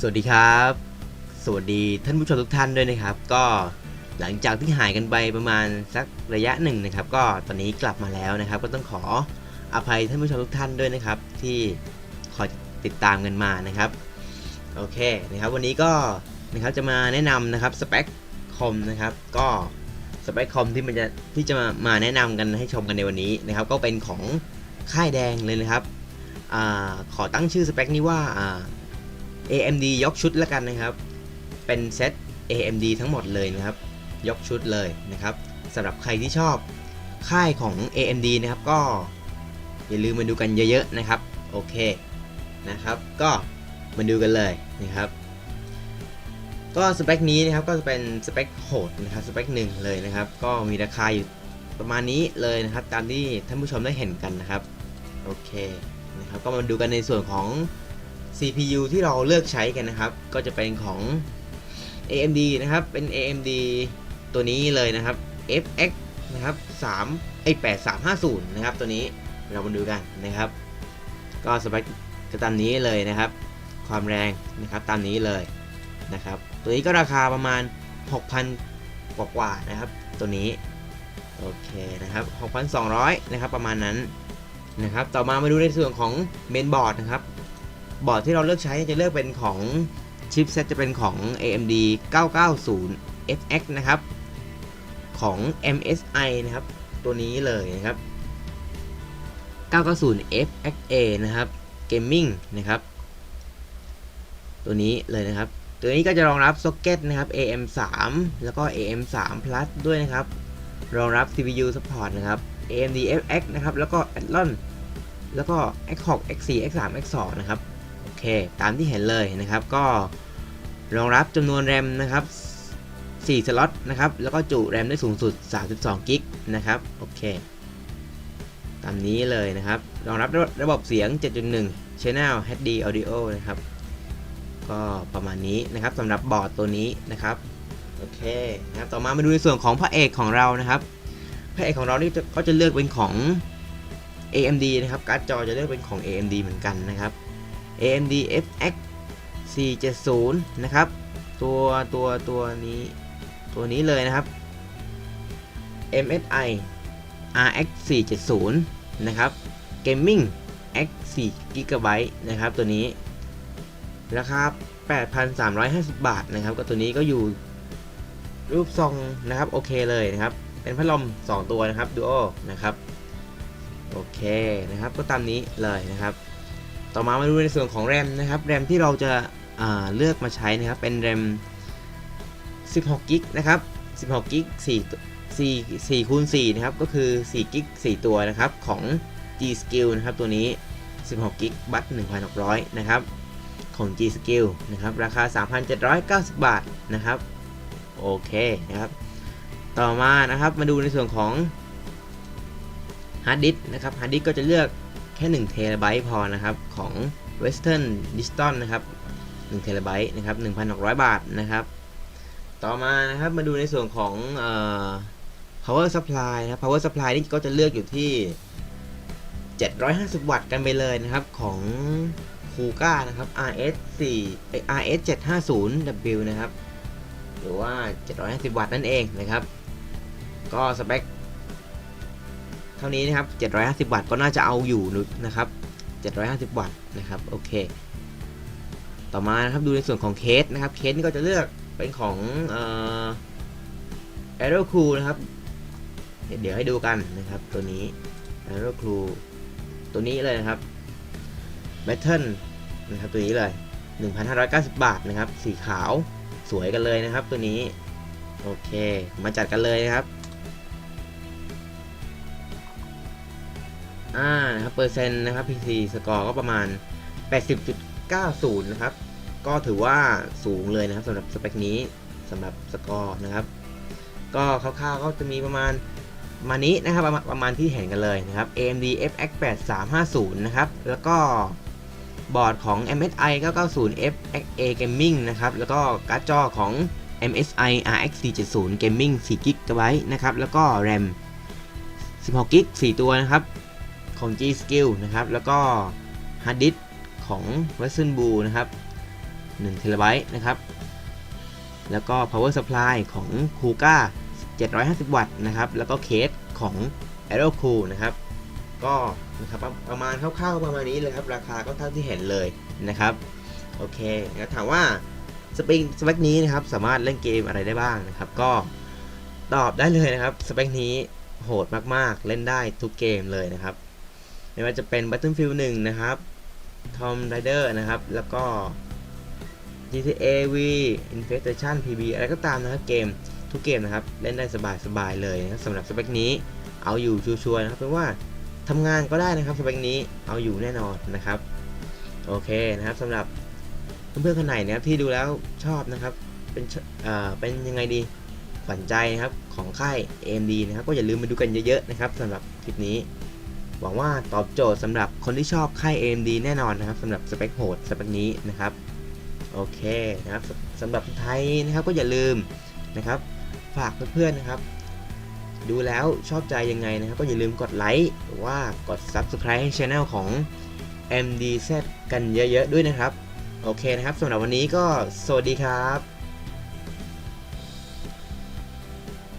สวัสดีครับ สวัสดีท่านผู้ชมทุกท่านด้วยนะครับ ก็หลังจากที่หายกันไปประมาณสักระยะหนึ่งนะครับ ก็ตอนนี้กลับมาแล้วนะครับ ก็ต้องขออภัยท่านผู้ชมทุกท่านด้วยนะครับ ที่คอยติดตามกันมานะครับโอเคนะครับ วันนี้ก็นะครับจะมาแนะนำนะครับสเปคคอมนะครับ ก็สเปคคอมที่มันจะที่จะมามาแนะนำกันให้ชมกันในวันนี้นะครับ ก็เป็นของค่ายแดงเลยนะครับอขอตั้งชื่อสเปคนี้ว่า AMD ยกชุดแล้วกันนะครับ เป็นเซต AMD ทั้งหมดเลยนะครับ ยกชุดเลยนะครับสำหรับใครที่ชอบค่ายของ AMD นะครับก็อย่าลืมมาดูกันเยอะๆนะครับ โอเคนะครับก็มาดูกันเลยนะครับก็สเปคนี้นะครับก็จะเป็นสเปคโหดนะครับสเปคหนึ่งเลยนะครับ ก็มีราคาอยู่ประมาณนี้เลยนะครับ ตามที่ท่านผู้ชมได้เห็นกันนะครับ โอเคนะครับก็มาดูกันในส่วนของ CPU ที่เราเลือกใช้กันนะครับ ก็จะเป็นของ AMD นะครับ เป็น AMD ตัวนี้เลยนะครับ FX นะครับ3ไอ้8350 นะครับ ตัวนี้เรามาดูกันนะครับ ก็สเปคจะตามนี้เลยนะครับ ความแรงนะครับตามนี้เลยนะครับ ตัวนี้ก็ราคาประมาณ 6,000 กว่ากว่านะครับ ตัวนี้ โอเคนะครับ 6,200 นะครับ ประมาณนั้นนะครับ ต่อมามาดูในส่วนของเมนบอร์ดนะครับ บอร์ดที่เราเลือกใช้จะเลือกเป็นของชิปเซตจะเป็นของ AMD 990 FX นะครับ ของ MSI นะครับ ตัวนี้เลยนะครับ 990 FXA นะครับ Gaming นะครับ ตัวนี้เลยนะครับ ตัวนี้ก็จะรองรับซ็อกเก็ตนะครับ AM3 แล้วก็ AM3 Plus ด้วยนะครับ รองรับ CPU support นะครับ AMD FX นะครับ แล้วก็ Athlon แล้วก็ X6 X4 X3 X2 นะครับ โอเค ตามที่เห็นเลยนะครับ ก็รองรับจำนวนแรมนะครับ 4 สล็อตนะครับ แล้วก็จุแรมได้สูงสุด 32 กิกนะครับ โอเค ตามนี้เลยนะครับ รองรับระบบเสียง 7.1 Channel HD Audio นะครับ ก็ประมาณนี้นะครับสำหรับบอร์ดตัวนี้นะครับ โอเคนะครับ ต่อมามาดูในส่วนของพระเอกของเรานะครับ พระเอกของเรานี่จะก็จะเลือกเป็นของ AMD นะครับ การ์ดจอจะเลือกเป็นของ AMD เหมือนกันนะครับ AMD FX 470 นะครับ ตัวตัวตัวนี้ตัวนี้เลยนะครับ MSI RX 470 นะครับ Gaming X 4 GB นะครับ ตัวนี้ ราคา 8,350 บาทนะครับ ก็ตัวนี้ก็อยู่รูปทรงนะครับ โอเคเลยนะครับ เป็นพัดลม 2 ตัวนะครับ Duo นะครับ โอเคนะครับ ก็ตามนี้เลยนะครับ ต่อมามาดูในส่วนของแรมนะครับแรมที่เราจะอ่าเลือกมาใช้นะครับเป็นแรม 16กิกนะครับ 16กิก4 4 4คูณ4นะครับก็คือ4กิก4ตัวนะครับของ G Skill นะครับตัวนี้ 16กิกบัต1,600 นะครับของ G Skill นะครับราคา 3,790 บาทนะครับโอเคนะครับต่อมานะครับมาดูในส่วนของฮาร์ดดิสนะครับฮาร์ดดิสก็จะเลือก แค่1เทราไบต์พอนะครับของ Western Digital นะครับ1เทราไบต์นะครับ1,600 บาทนะครับ ต่อมานะครับมาดูในส่วนของเอ่อ power supply นะครับ power supply นี่ก็จะเลือกอยู่ที่ 750 วัตต์กันไปเลยนะครับของคูก้านะครับ RS 4 RS 750 W นะครับ หรือว่า 750 วัตต์นั่นเองนะครับ ก็สเปค เท่านี้นะครับ750 วัตต์ก็น่าจะเอาอยู่นะครับ750 วัตต์นะครับโอเค ต่อมานะครับดูในส่วนของเคสนะครับเคสนี่ก็จะเลือกเป็นของเอ่อ Aero Cool นะครับเดี๋ยวให้ดูกันนะครับตัวนี้ Aero Cool ตัวนี้เลยนะครับ Metal นะครับตัวนี้เลย 1,590 บาทนะครับ สีขาวสวยกันเลยนะครับ ตัวนี้ โอเค มาจัดกันเลยนะครับ อ่านะครับเปอร์เซ็นต์นะครับ PC สกอร์ก็ประมาณ 80.90 นะครับ ก็ถือว่าสูงเลยนะครับสำหรับสเปคนี้สำหรับสกอร์นะครับ ก็คร่าวๆก็จะมีประมาณมานี้นะครับประมาณประมาณที่เห็นกันเลยนะครับ AMD FX 8350นะครับ แล้วก็บอร์ดของ MSI 990 FXA Gaming นะครับ แล้วก็การ์ดจอของ MSI RX 470 Gaming 4 GB นะครับ แล้วก็ RAM 16 GB 4 ตัวนะครับ ของ G Skill นะครับ แล้วก็ Hard Disk ของ Western Blue นะครับ1 t b นะครับ แล้วก็ power supply ของ Kuga 750 วัตต์นะครับ แล้วก็เคสของ Aero Cool นะครับ ก็นะครับประมาณคร่าวๆประมาณนี้เลยครับ ราคาก็เท่าที่เห็นเลยนะครับ โอเคงั้นถามว่าสเปคสเปคนี้นะครับ สามารถเล่นเกมอะไรได้บ้างนะครับ ก็ตอบได้เลยนะครับ สเปคนี้โหดมากๆ เล่นได้ทุกเกมเลยนะครับ ไม่ว่าจะเป็น Battlefield 1 นะครับ Tom Raider นะครับ แล้วก็ GTA V Infestation PB อะไรก็ตามนะครับเกมทุกเกมนะครับ เล่นได้สบายๆเลยนะครับสำหรับสเปคนี้เอาอยู่ชัวร์ๆนะครับเพราะว่าทำงานก็ได้นะครับสเปคนี้เอาอยู่แน่นอนนะครับโอเคนะครับสำหรับเพื่อนๆคนไหนนะครับที่ดูแล้วชอบนะครับเป็นเอ่อเป็นยังไงดีขวัญใจนะครับของค่าย AMD นะครับก็อย่าลืมมาดูกันเยอะๆนะครับสำหรับคลิปนี้ หวังว่าตอบโจทย์สำหรับคนที่ชอบค่าย AMD แน่นอนนะครับสำหรับสเปคโหดสเปคนี้นะครับ โอเคนะครับสำหรับไทยนะครับก็อย่าลืมนะครับ ฝากเพื่อนๆนะครับ ดูแล้วชอบใจยังไงนะครับ ก็อย่าลืมกดไลค์หรือว่ากด Subscribe ให้ช anel ของ MDZ กันเยอะๆด้วยนะครับ โอเคนะครับสำหรับวันนี้ก็สวัสดีครับ